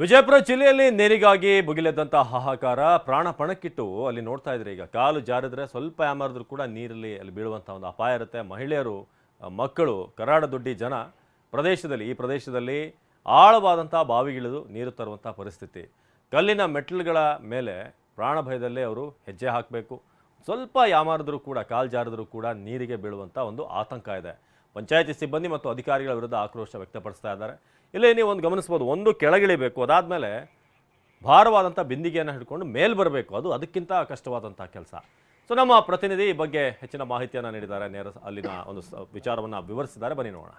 ವಿಜಯಪುರ ಜಿಲ್ಲೆಯಲ್ಲಿ ನೀರಿಗಾಗಿ ಭುಗಿಲೆದ್ದಂಥ ಹಾಹಾಕಾರ ಪ್ರಾಣ ಪಣಕ್ಕಿಟ್ಟು ಅಲ್ಲಿ ನೋಡ್ತಾ ಇದ್ರೆ. ಈಗ ಕಾಲು ಜಾರಿದ್ರೆ ಸ್ವಲ್ಪ ಯಾಮಾರಿದ್ರು ಕೂಡ ನೀರಲ್ಲಿ ಅಲ್ಲಿ ಬೀಳುವಂಥ ಒಂದು ಅಪಾಯ ಇರುತ್ತೆ. ಮಹಿಳೆಯರು, ಮಕ್ಕಳು, ಕರಾಡ ದೊಡ್ಡಿ ಜನ ಪ್ರದೇಶದಲ್ಲಿ, ಈ ಪ್ರದೇಶದಲ್ಲಿ ಆಳವಾದಂಥ ಬಾವಿಗಿಳಿದು ನೀರು ತರುವಂಥ ಪರಿಸ್ಥಿತಿ. ಕಲ್ಲಿನ ಮೆಟ್ಲುಗಳ ಮೇಲೆ ಪ್ರಾಣ ಭಯದಲ್ಲೇ ಅವರು ಹೆಜ್ಜೆ ಹಾಕಬೇಕು. ಸ್ವಲ್ಪ ಯಾಮಾರಿದ್ರು ಕೂಡ, ಕಾಲು ಜಾರಿದ್ರು ಕೂಡ ನೀರಿಗೆ ಬೀಳುವಂಥ ಒಂದು ಆತಂಕ ಇದೆ. ಪಂಚಾಯತಿ ಸಿಬ್ಬಂದಿ ಮತ್ತು ಅಧಿಕಾರಿಗಳ ವಿರುದ್ಧ ಆಕ್ರೋಶ ವ್ಯಕ್ತಪಡಿಸ್ತಾ ಇದ್ದಾರೆ. ಇಲ್ಲಿ ನೀವು ಒಂದು ಗಮನಿಸ್ಬೋದು, ಒಂದು ಕೆಳಗಿಳಿಬೇಕು ಅದಾದಮೇಲೆ ಭಾರವಾದಂಥ ಬಿಂದಿಗೆಯನ್ನು ಹಿಡ್ಕೊಂಡು ಮೇಲೆ ಬರಬೇಕು, ಅದು ಅದಕ್ಕಿಂತ ಕಷ್ಟವಾದಂಥ ಕೆಲಸ. ಸೊ ನಮ್ಮ ಪ್ರತಿನಿಧಿ ಈ ಬಗ್ಗೆ ಹೆಚ್ಚಿನ ಮಾಹಿತಿಯನ್ನು ನೀಡಿದ್ದಾರೆ, ನೇರ ಅಲ್ಲಿನ ಒಂದು ವಿಚಾರವನ್ನು ವಿವರಿಸಿದ್ದಾರೆ, ಬನ್ನಿ ನೋಡೋಣ.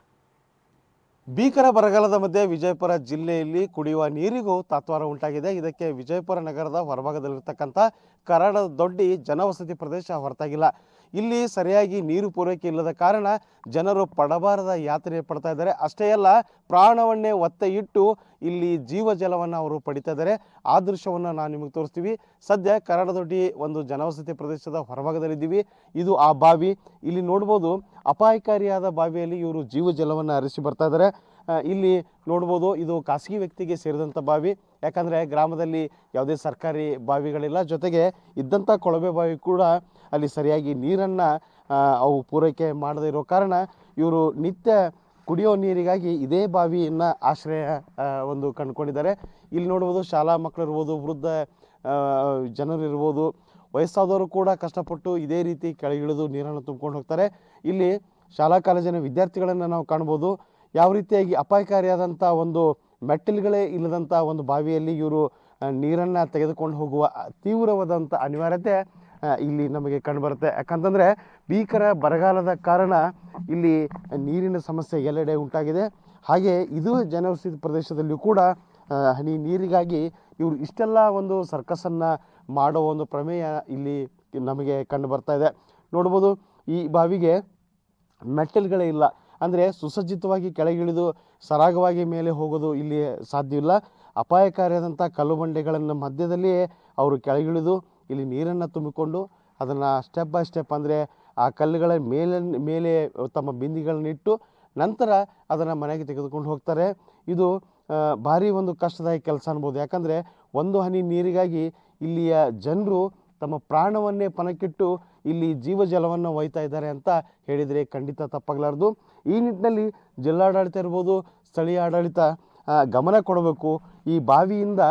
ಭೀಕರ ಬರಗಾಲದ ಮಧ್ಯೆ ವಿಜಯಪುರ ಜಿಲ್ಲೆಯಲ್ಲಿ ಕುಡಿಯುವ ನೀರಿಗೂ ತಾತ್ವಾರ ಉಂಟಾಗಿದೆ. ಇದಕ್ಕೆ ವಿಜಯಪುರ ನಗರದ ಹೊರಭಾಗದಲ್ಲಿರ್ತಕ್ಕಂಥ ಕರಡ ದೊಡ್ಡಿ ಜನವಸತಿ ಪ್ರದೇಶ ಹೊರತಾಗಿಲ್ಲ. ಇಲ್ಲಿ ಸರಿಯಾಗಿ ನೀರು ಪೂರೈಕೆ ಇಲ್ಲದ ಕಾರಣ ಜನರು ಪಡಬಾರದ ಯಾತ್ರೆ ಪಡ್ತಾ ಇದ್ದಾರೆ. ಅಷ್ಟೇ ಅಲ್ಲ, ಪ್ರಾಣವನ್ನೇ ಒತ್ತೆ ಇಟ್ಟು ಇಲ್ಲಿ ಜೀವಜಲವನ್ನು ಅವರು ಪಡಿತಾ ಇದ್ದಾರೆ. ಆ ದೃಶ್ಯವನ್ನು ನಾವು ನಿಮಗೆ ತೋರಿಸ್ತೀವಿ. ಸದ್ಯ ಕರಡದೊಡ್ಡಿ ಒಂದು ಜನವಸತಿ ಪ್ರದೇಶದ ಹೊರಭಾಗದಲ್ಲಿದ್ದೀವಿ. ಇದು ಆ ಬಾವಿ. ಇಲ್ಲಿ ನೋಡ್ಬೋದು, ಅಪಾಯಕಾರಿಯಾದ ಬಾವಿಯಲ್ಲಿ ಇವರು ಜೀವಜಲವನ್ನು ಹರಿಸಿ ಬರ್ತಾ ಇದ್ದಾರೆ. ಇಲ್ಲಿ ನೋಡ್ಬೋದು, ಇದು ಖಾಸಗಿ ವ್ಯಕ್ತಿಗೆ ಸೇರಿದಂಥ ಬಾವಿ. ಯಾಕಂದರೆ ಗ್ರಾಮದಲ್ಲಿ ಯಾವುದೇ ಸರ್ಕಾರಿ ಬಾವಿಗಳಿಲ್ಲ. ಜೊತೆಗೆ ಇದ್ದಂಥ ಕೊಳವೆ ಬಾವಿ ಕೂಡ ಅಲ್ಲಿ ಸರಿಯಾಗಿ ನೀರನ್ನು ಅವು ಪೂರೈಕೆ ಮಾಡದೇ ಇರೋ ಕಾರಣ ಇವರು ನಿತ್ಯ ಕುಡಿಯೋ ನೀರಿಗಾಗಿ ಇದೇ ಬಾವಿಯನ್ನು ಆಶ್ರಯ ಒಂದು ಕಂಡುಕೊಂಡಿದ್ದಾರೆ. ಇಲ್ಲಿ ನೋಡ್ಬೋದು ಶಾಲಾ ಮಕ್ಕಳು ಇರ್ಬೋದು, ವೃದ್ಧ ಜನರಿರ್ಬೋದು ವಯಸ್ಸಾದವರು ಕೂಡ ಕಷ್ಟಪಟ್ಟು ಇದೇ ರೀತಿ ಕೆಳಗಿಳಿದು ನೀರನ್ನು ತುಂಬ್ಕೊಂಡು ಹೋಗ್ತಾರೆ. ಇಲ್ಲಿ ಶಾಲಾ ಕಾಲೇಜಿನ ವಿದ್ಯಾರ್ಥಿಗಳನ್ನು ನಾವು ಕಾಣ್ಬೋದು. ಯಾವ ರೀತಿಯಾಗಿ ಅಪಾಯಕಾರಿಯಾದಂಥ ಒಂದು ಮೆಟ್ಟಿಲುಗಳೇ ಇಲ್ಲದಂಥ ಒಂದು ಬಾವಿಯಲ್ಲಿ ಇವರು ನೀರನ್ನು ತೆಗೆದುಕೊಂಡು ಹೋಗುವ ತೀವ್ರವಾದಂಥ ಅನಿವಾರ್ಯತೆ ಇಲ್ಲಿ ನಮಗೆ ಕಂಡುಬರುತ್ತೆ. ಯಾಕಂತಂದರೆ ಭೀಕರ ಬರಗಾಲದ ಕಾರಣ ಇಲ್ಲಿ ನೀರಿನ ಸಮಸ್ಯೆ ಎಲ್ಲೆಡೆ ಉಂಟಾಗಿದೆ. ಹಾಗೆ ಇದು ಜನವಸತಿ ಪ್ರದೇಶದಲ್ಲಿಯೂ ಕೂಡ ಹನಿ ನೀರಿಗಾಗಿ ಇವರು ಇಷ್ಟೆಲ್ಲ ಒಂದು ಸರ್ಕಸ್ಸನ್ನು ಮಾಡೋ ಒಂದು ಪ್ರಮೇಯ ಇಲ್ಲಿ ನಮಗೆ ಕಂಡು ಬರ್ತಾ ಇದೆ. ನೋಡ್ಬೋದು ಈ ಬಾವಿಗೆ ಮೆಟ್ಟಲ್ಗಳೇ ಇಲ್ಲ. ಅಂದರೆ ಸುಸಜ್ಜಿತವಾಗಿ ಕೆಳಗಿಳಿದು ಸರಾಗವಾಗಿ ಮೇಲೆ ಹೋಗೋದು ಇಲ್ಲಿ ಸಾಧ್ಯವಿಲ್ಲ. ಅಪಾಯಕಾರಿಯಾದಂಥ ಕಲ್ಲು ಬಂಡೆಗಳನ್ನು ಮಧ್ಯದಲ್ಲಿ ಅವರು ಕೆಳಗಿಳಿದು ಇಲ್ಲಿ ನೀರನ್ನು ತುಂಬಿಕೊಂಡು ಅದನ್ನು ಸ್ಟೆಪ್ ಬೈ ಸ್ಟೆಪ್ ಅಂದರೆ ಆ ಕಲ್ಲುಗಳ ಮೇಲೆ ಮೇಲೆ ತಮ್ಮ ಬಿಂದಿಗಳನ್ನಿಟ್ಟು ನಂತರ ಅದನ್ನು ಮನೆಗೆ ತೆಗೆದುಕೊಂಡು ಹೋಗ್ತಾರೆ. ಇದು ಭಾರಿ ಒಂದು ಕಷ್ಟದಾಯಕ ಕೆಲಸ ಅನ್ಬೋದು. ಯಾಕಂದರೆ ಒಂದು ಹನಿ ನೀರಿಗಾಗಿ ಇಲ್ಲಿಯ ಜನರು ತಮ್ಮ ಪ್ರಾಣವನ್ನೇ ಪಣಕ್ಕಿಟ್ಟು ಇಲ್ಲಿ ಜೀವಜಲವನ್ನು ಒಯ್ತಾ ಇದ್ದಾರೆ ಅಂತ ಹೇಳಿದರೆ ಖಂಡಿತ ತಪ್ಪಾಗಲಾರ್ದು. ಈ ನಿಟ್ಟಿನಲ್ಲಿ ಜಿಲ್ಲಾಡಳಿತ ಇರ್ಬೋದು, ಸ್ಥಳೀಯ ಆಡಳಿತ ಗಮನ ಕೊಡಬೇಕು. ಈ ಬಾವಿಯಿಂದ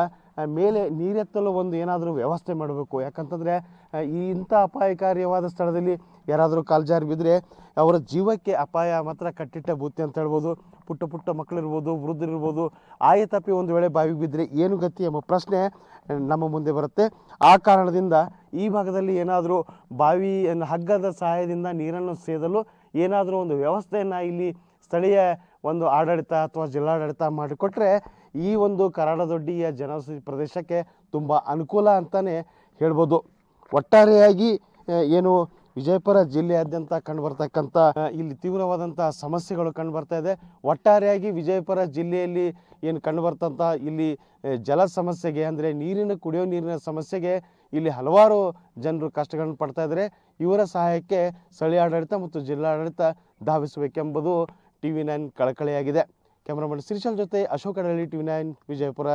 ಮೇಲೆ ನೀರೆತ್ತಲು ಒಂದು ಏನಾದರೂ ವ್ಯವಸ್ಥೆ ಮಾಡಬೇಕು. ಯಾಕಂತಂದರೆ ಈ ಇಂಥ ಅಪಾಯಕಾರಿಯಾದ ಸ್ಥಳದಲ್ಲಿ ಯಾರಾದರೂ ಕಾಲ್ಜಾರಿ ಬಿದ್ದರೆ ಅವರ ಜೀವಕ್ಕೆ ಅಪಾಯ, ಮಾತ್ರ ಕಟ್ಟಿಟ್ಟ ಬೂತಿ ಅಂತ ಹೇಳ್ಬೋದು. ಪುಟ್ಟ ಪುಟ್ಟ ಮಕ್ಕಳಿರ್ಬೋದು ವೃದ್ಧರಿರ್ಬೋದು, ಆಯ ತಪ್ಪಿ ಒಂದು ವೇಳೆ ಬಾವಿಗೆ ಬಿದ್ದರೆ ಏನು ಗತಿ ಎಂಬ ಪ್ರಶ್ನೆ ನಮ್ಮ ಮುಂದೆ ಬರುತ್ತೆ. ಆ ಕಾರಣದಿಂದ ಈ ಭಾಗದಲ್ಲಿ ಏನಾದರೂ ಬಾವಿಯನ್ನು ಹಗ್ಗದ ಸಹಾಯದಿಂದ ನೀರನ್ನು ಸೇದಲು ಏನಾದರೂ ಒಂದು ವ್ಯವಸ್ಥೆಯನ್ನು ಇಲ್ಲಿ ಸ್ಥಳೀಯ ಒಂದು ಆಡಳಿತ ಅಥವಾ ಜಿಲ್ಲಾಡಳಿತ ಮಾಡಿಕೊಟ್ರೆ ಈ ಒಂದು ಕರಾಡದೊಡ್ಡಿಯ ಜನವಸತಿ ಪ್ರದೇಶಕ್ಕೆ ತುಂಬ ಅನುಕೂಲ ಅಂತಲೇ ಹೇಳ್ಬೋದು. ಒಟ್ಟಾರೆಯಾಗಿ ಏನು ವಿಜಯಪುರ ಜಿಲ್ಲೆಯಾದ್ಯಂತ ಕಂಡುಬರ್ತಕ್ಕಂಥ ಇಲ್ಲಿ ತೀವ್ರವಾದಂಥ ಸಮಸ್ಯೆಗಳು ಕಂಡುಬರ್ತಾ ಇದೆ. ಒಟ್ಟಾರೆಯಾಗಿ ವಿಜಯಪುರ ಜಿಲ್ಲೆಯಲ್ಲಿ ಏನು ಕಂಡುಬರ್ತಂಥ ಇಲ್ಲಿ ಜಲ ಸಮಸ್ಯೆಗೆ ಅಂದರೆ ನೀರಿನ, ಕುಡಿಯೋ ನೀರಿನ ಸಮಸ್ಯೆಗೆ ಇಲ್ಲಿ ಹಲವಾರು ಜನರು ಕಷ್ಟಗಳನ್ನು ಪಡ್ತಾ ಇದ್ದಾರೆ. ಇವರ ಸಹಾಯಕ್ಕೆ ಸ್ಥಳೀಯ ಆಡಳಿತ ಮತ್ತು ಜಿಲ್ಲಾಡಳಿತ ಧಾವಿಸಬೇಕೆಂಬುದು ಟಿ ವಿ ನೈನ್ ಕಳಕಳಿಯಾಗಿದೆ. ಕ್ಯಾಮ್ರಾಮನ್ ಶ್ರೀಶಾಲ್ ಜೊತೆ Ashok T V nine Vijayapura.